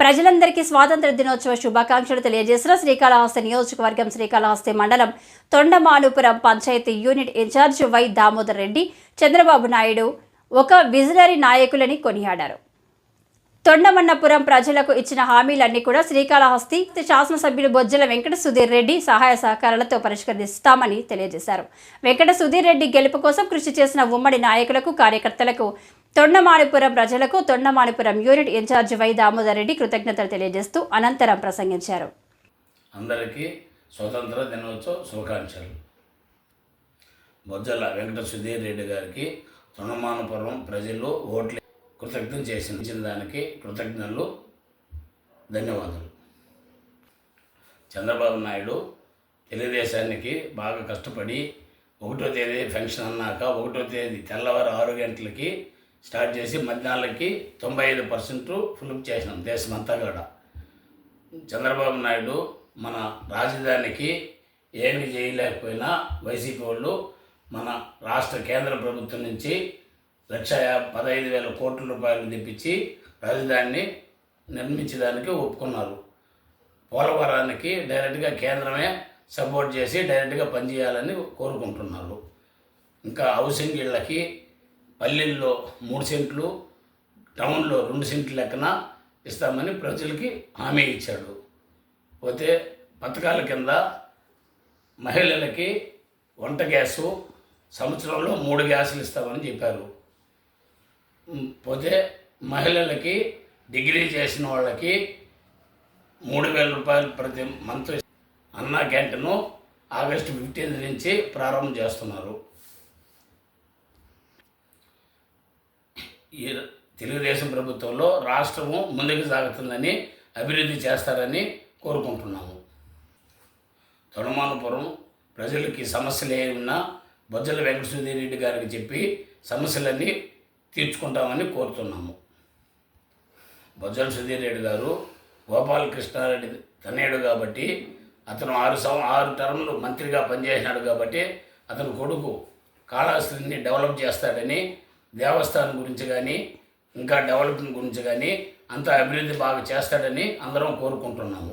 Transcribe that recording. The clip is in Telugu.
ప్రజలందరికీ స్వాతంత్ర దినోత్సవ శుభాకాంక్షలు తెలియజేసిన శ్రీకాళహస్తి నియోజకవర్గం శ్రీకాళహస్తి మండలం Thondamanupuram panchayat unit incharge Y Damodar Reddy Chandrababu Naidu ఒక విజనరీ నాయకులని కొనియాడారు. తొండమన్నపురం ప్రజలకు ఇచ్చిన హామీలన్నీ కూడా శ్రీకాళహస్తి శాసనసభ్యులు బొజ్జల వెంకట సుధీర్ రెడ్డి సహాయ సహకారాలతో పరిష్కరిస్తామని తెలియజేశారు. వెంకట సుధీర్ రెడ్డి గెలుపు కోసం కృషి చేసిన ఉమ్మడి నాయకులకు కార్యకర్తలకు తొండమాణిపురం ప్రజలకు Thondamanipuram unit incharge Y Damodar Reddy కృతజ్ఞతలు తెలియజేస్తూ అనంతరం ప్రసంగించారు. అందరికీ స్వతంత్ర దినోత్సవ శుభాకాంక్షలు. బొజ్జల వెంకట సుధీర్ రెడ్డి గారికి తృణమానపురం ప్రజలు ఓట్లు కృతజ్ఞత చేసిన దానికి కృతజ్ఞతలు ధన్యవాదాలు. చంద్రబాబు నాయుడు తెలుగుదేశానికి బాగా కష్టపడి ఒకటో తేదీ ఫంక్షన్ అన్నాక ఒకటో తేదీ తెల్లవారు ఆరు గంటలకి స్టార్ట్ చేసి మధ్యాహ్నాలకి తొంభై ఐదు పర్సెంట్ ఫిల్అప్ చేసినాం దేశమంతా కూడా. చంద్రబాబు నాయుడు మన రాజధానికి ఏమి చేయలేకపోయినా వైసీపీ వాళ్ళు మన రాష్ట్ర కేంద్ర ప్రభుత్వం నుంచి లక్ష పదహైదు వేల కోట్ల రూపాయలు తెప్పించి రాజధానిని నిర్మించడానికి ఒప్పుకున్నారు. పోలవరానికి డైరెక్ట్గా కేంద్రమే సపోర్ట్ చేసి డైరెక్ట్గా పనిచేయాలని కోరుకుంటున్నారు. ఇంకా హౌసింగ్ ఇళ్ళకి పల్లెల్లో మూడు సెంట్లు టౌన్లో రెండు సెంట్లు లెక్కన ఇస్తామని ప్రజలకి హామీ ఇచ్చాడు. పోతే పథకాల కింద మహిళలకి వంట గ్యాసు సంవత్సరంలో మూడు గ్యాసులు ఇస్తామని చెప్పారు. పోతే మహిళలకి డిగ్రీ చేసిన వాళ్ళకి మూడు వేల రూపాయలు ప్రతి మంత్ అన్నా క్యాంటీను ఆగస్టు ఫిఫ్టీన్త్ నుంచి ప్రారంభం చేస్తున్నారు. ఈ తెలుగుదేశం ప్రభుత్వంలో రాష్ట్రము ముందుకు సాగుతుందని అభివృద్ధి చేస్తారని కోరుకుంటున్నాము. తొడమానపురం ప్రజలకి సమస్యలు ఏమున్నా బొజ్జల వెంకటసుధీర్ రెడ్డి గారికి చెప్పి సమస్యలన్నీ తీర్చుకుంటామని కోరుతున్నాము. బొజ్జల సుధీర్ రెడ్డి గారు గోపాలకృష్ణారెడ్డి తనయుడు కాబట్టి అతను ఆరు సం ఆరు టర్ములు మంత్రిగా పనిచేసినాడు కాబట్టి అతని కొడుకు కాళహస్తిని డెవలప్ చేస్తాడని దేవస్థానం గురించి కానీ ఇంకా డెవలప్మెంట్ గురించి కానీ అంత అభివృద్ధి బాగా చేస్తాడని అందరం కోరుకుంటున్నాము.